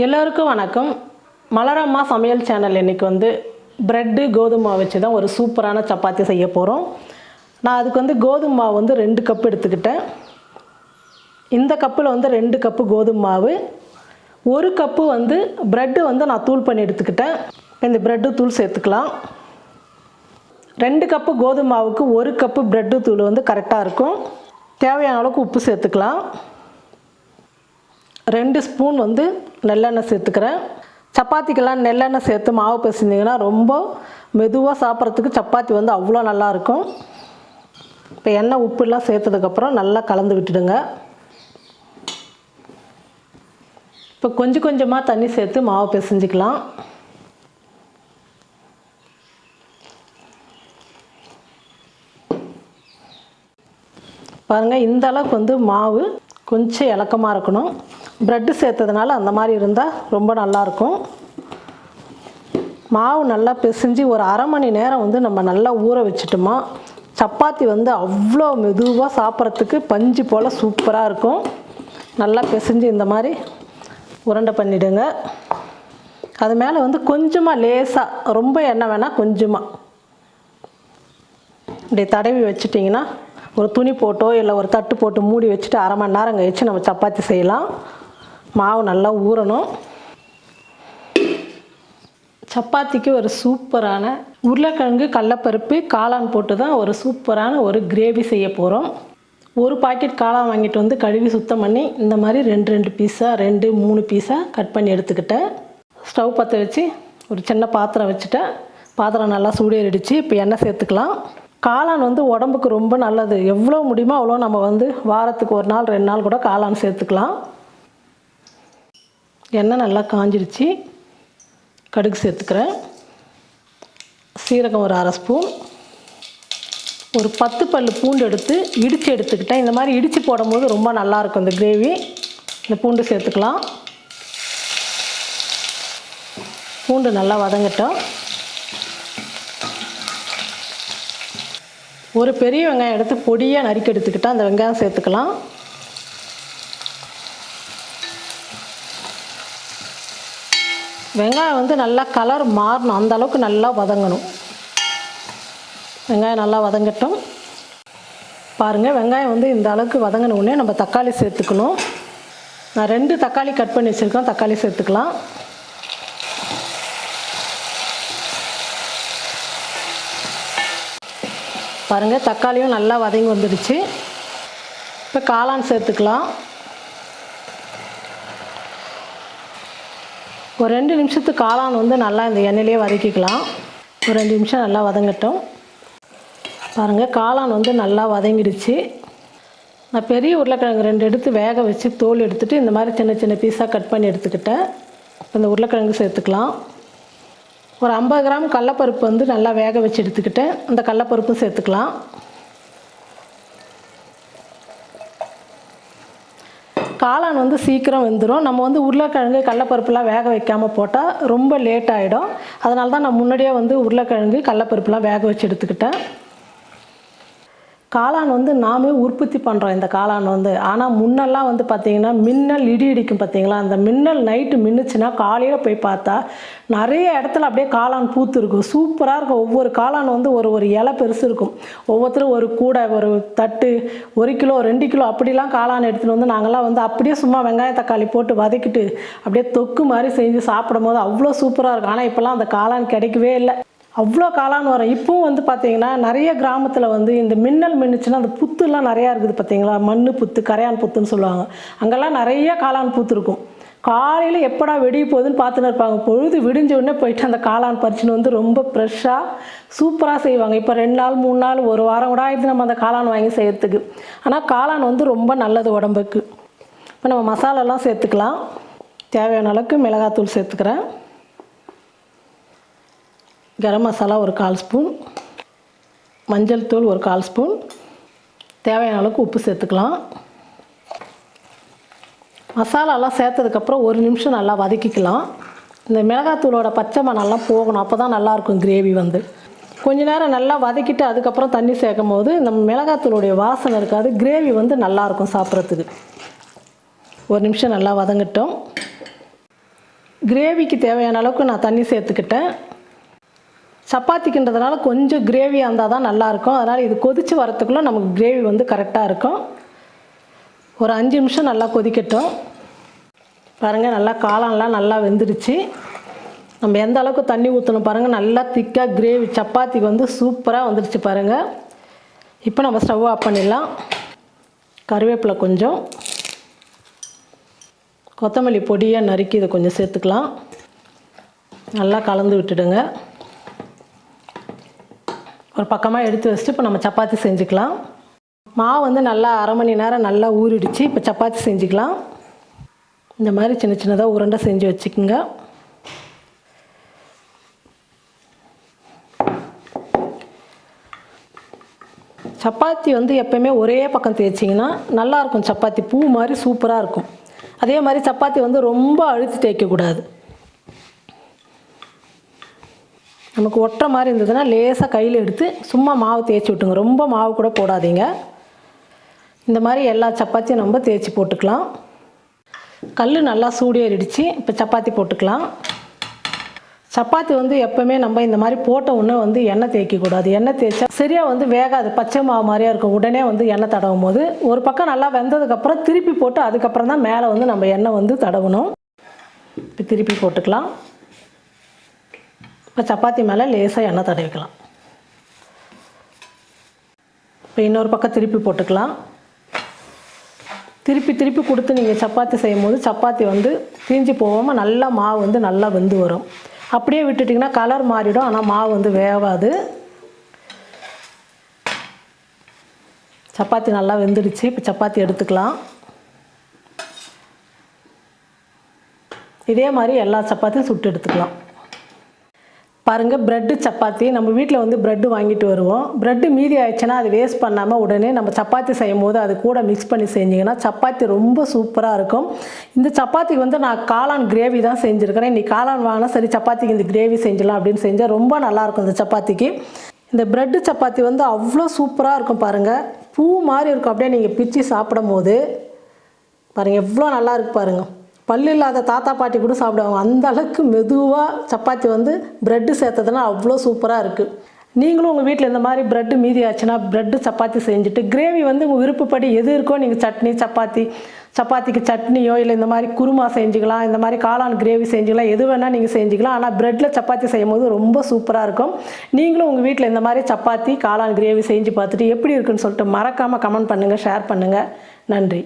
எல்லோருக்கும் வணக்கம். மலரம்மா சமையல் சேனல் இன்றைக்கி வந்து ப்ரெட்டு கோதுமை வச்சு தான் ஒரு சூப்பரான சப்பாத்தி செய்ய போகிறோம் நான் அதுக்கு வந்து கோதுமை மாவு வந்து ரெண்டு கப் எடுத்துக்கிட்டேன். இந்த கப்பில் வந்து ரெண்டு கப்பு கோதுமை மாவு. ஒரு கப்பு வந்து ப்ரெட்டு வந்து நான் தூள் பண்ணி எடுத்துக்கிட்டேன். இந்த ப்ரெட்டு தூள் சேர்த்துக்கலாம். ரெண்டு கப்பு கோதுமை மாவுக்கு ஒரு கப்பு ப்ரெட்டு தூள் வந்து கரெக்டாக இருக்கும். தேவையான அளவுக்கு உப்பு சேர்த்துக்கலாம். ரெண்டு ஸ்பூன் வந்து நெல்லெண்ணெய் சேர்த்துக்கிறேன். சப்பாத்திக்கெல்லாம் நெல்லெண்ணெய் சேர்த்து மாவு பிசைஞ்சிங்கன்னா ரொம்ப மெதுவாக சாப்பிட்றதுக்கு சப்பாத்தி வந்து அவ்வளோ நல்லாயிருக்கும் இப்போ எண்ணெய் உப்புலாம் சேர்த்ததுக்கப்புறம் நல்லா கலந்து விட்டுடுங்க. இப்போ கொஞ்சம் கொஞ்சமாக தண்ணி சேர்த்து மாவு பிசைஞ்சிக்கலாம். பாருங்கள் இந்த அளவுக்கு வந்து மாவு கொஞ்சம் இலக்கமாக இருக்கணும். ப்ரெட்டு சேர்த்ததுனால அந்த மாதிரி இருந்தால் ரொம்ப நல்லாயிருக்கும். மாவு நல்லா பிசைஞ்சு ஒரு அரை மணி நேரம் வந்து நம்ம நல்லா ஊற வச்சுட்டோமா சப்பாத்தி வந்து அவ்வளோ மெதுவாக சாப்பிட்றதுக்கு பஞ்சு போல் சூப்பராக இருக்கும். நல்லா பிசைஞ்சு இந்த மாதிரி உருண்டை பண்ணிவிடுங்க அது மேலே வந்து கொஞ்சமாக லேசாக ரொம்ப எண்ணெய் வேணால் கொஞ்சமாக இப்படி தடவி வச்சுட்டிங்கன்னா ஒரு துணி போட்டோ இல்லை ஒரு தட்டு போட்டு மூடி வச்சுட்டு அரை மணி நேரம் கழிச்சு நம்ம சப்பாத்தி செய்யலாம். மாவு நல்லா ஊறணும். சப்பாத்திக்கு ஒரு சூப்பரான உருளைக்கிழங்கு கடலப்பருப்பு காளான் போட்டு தான் ஒரு சூப்பரான ஒரு கிரேவி செய்ய போகிறோம் ஒரு பாக்கெட் காளான் வாங்கிட்டு வந்து கழுவி சுத்தம் பண்ணி இந்த மாதிரி ரெண்டு ரெண்டு பீஸாக ரெண்டு மூணு பீஸாக கட் பண்ணி எடுத்துக்கிட்டேன். ஸ்டவ் பற்ற வச்சு ஒரு சின்ன பாத்திரம் வச்சுட்டேன். பாத்திரம் நல்லா சூடேறிடுச்சு இப்போ எண்ணெய் சேர்த்துக்கலாம். காளான் வந்து உடம்புக்கு ரொம்ப நல்லது. எவ்வளோ முடியுமோ அவ்வளோ நம்ம வந்து வாரத்துக்கு ஒரு நாள் ரெண்டு நாள் கூட காளான் சேர்த்துக்கலாம். எண்ணெய் நல்லா காஞ்சிடுச்சு கடுகு சேர்த்துக்கிறேன். சீரகம் ஒரு அரை ஸ்பூன். ஒரு பத்து பல் பூண்டு எடுத்து இடித்து எடுத்துக்கிட்டேன். இந்த மாதிரி இடித்து போடும்போது ரொம்ப நல்லாயிருக்கும் இந்த கிரேவி. இந்த பூண்டு சேர்த்துக்கலாம். பூண்டு நல்லா வதங்கட்டும். ஒரு பெரிய வெங்காயம் எடுத்து பொடியாக நறுக்கி எடுத்துக்கிட்டால் அந்த வெங்காயம் சேர்த்துக்கலாம். வெங்காயம் வந்து நல்லா கலர் மாறணும். அந்த அளவுக்கு நல்லா வதங்கணும். வெங்காயம் நல்லா வதங்கட்டும். பாருங்கள் வெங்காயம் வந்து இந்த அளவுக்கு வதங்கின உடனே நம்ம தக்காளி சேர்த்துக்கணும். நான் ரெண்டு தக்காளி கட் பண்ணி வச்சுருக்கோம் தக்காளி சேர்த்துக்கலாம். பாருங்கள் தக்காளியும் நல்லா வதங்கி வந்துடுச்சு. இப்போ காளான் சேர்த்துக்கலாம். ஒரு ரெண்டு நிமிஷத்துக்கு காளான் வந்து நல்லா இந்த எண்ணெயிலே வதக்கிக்கலாம். ஒரு ரெண்டு நிமிஷம் நல்லா வதங்கட்டும். பாருங்கள் காளான் வந்து நல்லா வதங்கிடுச்சு. நான் பெரிய உருளைக்கிழங்கு ரெண்டு எடுத்து வேக வச்சு தோல் எடுத்துகிட்டு இந்த மாதிரி சின்ன சின்ன பீஸாக கட் பண்ணி எடுத்துக்கிட்டேன். இப்போ இந்த உருளைக்கிழங்கு சேர்த்துக்கலாம். ஒரு ஐம்பது கிராம் கடலப்பருப்பு வந்து நல்லா வேக வச்சு எடுத்துக்கிட்டேன். அந்த கடலப்பருப்பும் சேர்த்துக்கலாம். காளான் வந்து சீக்கிரம் வெந்துடும் நம்ம வந்து உருளைக்கிழங்கு கடலப்பருப்புலாம் வேக வைக்காமல் போட்டால் ரொம்ப லேட் ஆகிடும் அதனால தான் நான் முன்னாடியே வந்து உருளைக்கிழங்கு கடலப்பருப்புலாம் வேக வச்சு எடுத்துக்கிட்டேன். காளான் வந்து நாமே உற்பத்தி பண்ணுறோம் இந்த காளான் வந்து. ஆனால் முன்னெல்லாம் வந்து பார்த்திங்கன்னா மின்னல் இடி இடிக்கும் பார்த்தீங்களா அந்த மின்னல் நைட்டு மின்னுச்சுன்னா காலையில் போய் பார்த்தா நிறைய இடத்துல அப்படியே காளான் பூத்து இருக்கும். சூப்பராக இருக்கும். ஒவ்வொரு காளான் வந்து ஒரு ஒரு இலை பெருசு இருக்கும். ஒவ்வொருத்தரும் ஒரு கூடை ஒரு தட்டு ஒரு கிலோ ரெண்டு கிலோ அப்படிலாம் காளான் எடுத்துகிட்டு வந்து நாங்கள்லாம் வந்து அப்படியே சும்மா வெங்காய தக்காளி போட்டு வதக்கிட்டு அப்படியே தொக்கு மாதிரி செஞ்சு சாப்பிடும் போது அவ்வளோ சூப்பராக இருக்கும். ஆனால் இப்போல்லாம் அந்த காளான் கிடைக்கவே இல்லை. அவ்வளோ காளான் வரும். இப்போவும் வந்து பார்த்தீங்கன்னா நிறைய கிராமத்தில் வந்து இந்த மின்னல் மின்னுச்சுன்னா அந்த புத்துலாம் நிறையா இருக்குது பார்த்தீங்களா? மண் புத்து கரையான் புத்துன்னு சொல்லுவாங்க. அங்கெல்லாம் நிறைய காளான் பூத்து இருக்கும். காலையில் எப்படா வெடிய போகுதுன்னு பார்த்துன்னு இருப்பாங்க. பொழுது விடிஞ்ச உடனே போயிட்டு அந்த காளான் பறிச்சுன்னு வந்து ரொம்ப ஃப்ரெஷ்ஷாக சூப்பராக செய்வாங்க. இப்போ ரெண்டு நாள் மூணு நாள் ஒரு வாரம் கூட ஆயிடுது நம்ம அந்த காளான் வாங்கி செய்யறதுக்கு. ஆனால் காளான் வந்து ரொம்ப நல்லது உடம்புக்கு. இப்போ நம்ம மசாலாலாம் சேர்த்துக்கலாம். தேவையான அளவுக்கு மிளகாத்தூள் சேர்த்துக்கிறேன். கரம் மசாலா ஒரு கால் ஸ்பூன். மஞ்சள் தூள் ஒரு கால் ஸ்பூன். தேவையான அளவுக்கு உப்பு சேர்த்துக்கலாம். மசாலாலாம் சேர்த்ததுக்கப்புறம் ஒரு நிமிஷம் நல்லா வதக்கிக்கலாம். இந்த மிளகாத்தூளோட பச்சை மணம்லாம் போகணும். அப்போ தான் நல்லாயிருக்கும் கிரேவி வந்து. கொஞ்ச நேரம் நல்லா வதக்கிட்டு அதுக்கப்புறம் தண்ணி சேர்க்கும் போது நம்ம மிளகாத்தூளுடைய வாசனை இருக்காது. கிரேவி வந்து நல்லாயிருக்கும் சாப்பிட்றதுக்கு. ஒரு நிமிஷம் நல்லா வதங்கிட்டோம். கிரேவிக்கு தேவையான அளவுக்கு நான் தண்ணி சேர்த்துக்கிட்டேன். சப்பாத்திக்குன்றதுனால கொஞ்சம் கிரேவியாக இருந்தால் தான் நல்லாயிருக்கும். அதனால் இது கொதித்து வரத்துக்குள்ளே நமக்கு கிரேவி வந்து கரெக்டாக இருக்கும். ஒரு அஞ்சு நிமிஷம் நல்லா கொதிக்கட்டும். பாருங்கள் நல்லா காளான்லாம் நல்லா வெந்துடுச்சு நம்ம எந்த அளவுக்கு தண்ணி ஊற்றணும் பாருங்கள் நல்லா திக்காக கிரேவி சப்பாத்திக்கு வந்து சூப்பராக வந்துடுச்சு பாருங்கள் இப்போ நம்ம ஸ்டவ் ஆஃப் பண்ணிடலாம். கருவேப்பிலை கொஞ்சம். கொத்தமல்லி பொடியாக நறுக்கி இதை கொஞ்சம் சேர்த்துக்கலாம். நல்லா கலந்து விட்டுடுங்க. ஒரு பக்கமாக எடுத்து வச்சுட்டு இப்போ நம்ம சப்பாத்தி செஞ்சுக்கலாம். மாவு வந்து நல்லா அரை மணி நேரம் நல்லா ஊறிடுச்சு. இப்போ சப்பாத்தி செஞ்சுக்கலாம். இந்த மாதிரி சின்ன சின்னதாக உருண்டை செஞ்சு வச்சுக்கோங்க. சப்பாத்தி வந்து எப்போயுமே ஒரே பக்கம் தேய்ச்சிங்கன்னா நல்லாயிருக்கும் சப்பாத்தி பூ மாதிரி சூப்பராக இருக்கும். அதே மாதிரி சப்பாத்தி வந்து ரொம்ப அழுத்தி தேய்க்கக்கூடாது. நமக்கு ஒட்டுற மாதிரி இருந்ததுன்னா லேசாக கையில் எடுத்து சும்மா மாவு தேய்ச்சி விட்டுங்க ரொம்ப மாவு கூட போடாதீங்க. இந்த மாதிரி எல்லா சப்பாத்தியும் நம்ம தேய்ச்சி போட்டுக்கலாம். கல் நல்லா சூடேறிடுச்சு இப்போ சப்பாத்தி போட்டுக்கலாம். சப்பாத்தி வந்து எப்போவுமே நம்ம இந்த மாதிரி போட்ட உடனே வந்து எண்ணெய் தேய்க்கக்கூடாது எண்ணெய் தேய்ச்சா சரியாக வந்து வேகாது. பச்சை மாவு மாதிரியா இருக்கும். உடனே வந்து எண்ணெய் தடவும் போது ஒரு பக்கம் நல்லா வெந்ததுக்கப்புறம் திருப்பி போட்டு அதுக்கப்புறம் தான் மேலே வந்து நம்ம எண்ணெய் வந்து தடவணும். இப்போ திருப்பி போட்டுக்கலாம். இப்போ சப்பாத்தி மேலே லேசாக எண்ணெய் தடவிக்கலாம் இப்போ இன்னொரு பக்கம் திருப்பி போட்டுக்கலாம். திருப்பி திருப்பி கொடுத்து நீங்கள் சப்பாத்தி செய்யும் போது சப்பாத்தி வந்து தீஞ்சு போகாமல் நல்லா மாவு வந்து நல்லா வெந்து வரும். அப்படியே விட்டுட்டிங்கன்னா கலர் மாறிடும். ஆனால் மாவு வந்து வேகாது சப்பாத்தி நல்லா வெந்துடுச்சு. இப்போ சப்பாத்தி எடுத்துக்கலாம். இதே மாதிரி எல்லா சப்பாத்தியும் சுட்டு எடுத்துக்கலாம். பாருங்கள் ப்ரெட்டு சப்பாத்தி. நம்ம வீட்டில் வந்து ப்ரெட்டு வாங்கிட்டு வருவோம். ப்ரெட்டு மீதி ஆயிடுச்சுன்னா அது வேஸ்ட் பண்ணாமல் உடனே நம்ம சப்பாத்தி செய்யும் போது அது கூட மிக்ஸ் பண்ணி செஞ்சிங்கன்னா சப்பாத்தி ரொம்ப சூப்பராக இருக்கும். இந்த சப்பாத்திக்கு வந்து நான் காளான் கிரேவி தான் செஞ்சுருக்கிறேன். இன்றைக்கி காளான் வாங்கினா சரி சப்பாத்திக்கு இந்த கிரேவி செஞ்சலாம் அப்படின்னு செஞ்சால் ரொம்ப நல்லாயிருக்கும் இந்த சப்பாத்திக்கு. இந்த ப்ரெட்டு சப்பாத்தி வந்து அவ்வளோ சூப்பராக இருக்கும் பாருங்கள் பூ மாதிரி இருக்கும். அப்படியே நீங்கள் பிச்சு சாப்பிடும் போது பாருங்கள் எவ்வளோ நல்லா இருக்கு பாருங்கள் பல்லு இல்லாத தாத்தா பாட்டி கூட சாப்பிடுவாங்க. அந்த அளவுக்கு மெதுவாக சப்பாத்தி வந்து ப்ரெட்டு சேர்த்ததுனா அவ்வளோ சூப்பராக இருக்குது நீங்களும் உங்கள் வீட்டில் இந்த மாதிரி ப்ரெட்டு மீதி ஆச்சுன்னா ப்ரெட்டு சப்பாத்தி செஞ்சுட்டு கிரேவி வந்து உங்கள் விருப்பப்படி எது இருக்கோ நீங்கள் சட்னி சப்பாத்தி சப்பாத்திக்கு சட்னியோ இல்லை இந்த மாதிரி குருமா செஞ்சுக்கலாம் இந்த மாதிரி காளான் கிரேவி செஞ்சுக்கலாம் எது வேணால் நீங்கள் செஞ்சுக்கலாம். ஆனால் ப்ரெட்டில் சப்பாத்தி செய்யும் போது ரொம்ப சூப்பராக இருக்கும். நீங்களும் உங்கள் வீட்டில் இந்த மாதிரி சப்பாத்தி காளான் கிரேவி செஞ்சு பார்த்துட்டு எப்படி இருக்குன்னு சொல்லிட்டு மறக்காமல் கமெண்ட் பண்ணுங்கள் ஷேர் பண்ணுங்கள் நன்றி.